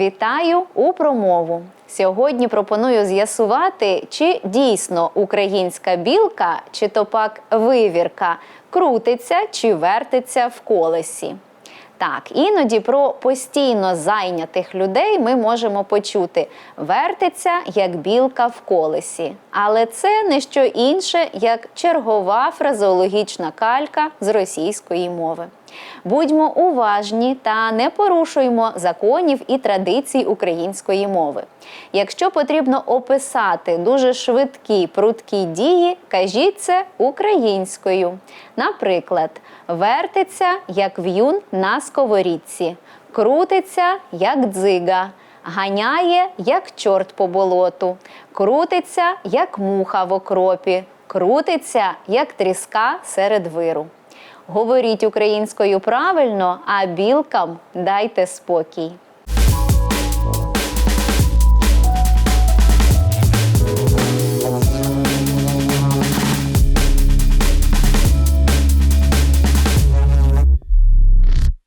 Вітаю у промову. Сьогодні пропоную з'ясувати, чи дійсно українська білка, чи то пак вивірка крутиться чи вертиться в колесі. Так, іноді про постійно зайнятих людей ми можемо почути вертиться як білка в колесі. Але це не що інше, як чергова фразеологічна калька з російської мови. Будьмо уважні та не порушуймо законів і традицій української мови. Якщо потрібно описати дуже швидкі прудкі дії, кажіть це українською. Наприклад, вертиться як в'юн на сковорідці, крутиться як дзига, ганяє як чорт по болоту, крутиться як муха в окропі, крутиться як тріска серед виру. Говоріть українською правильно, а білкам дайте спокій.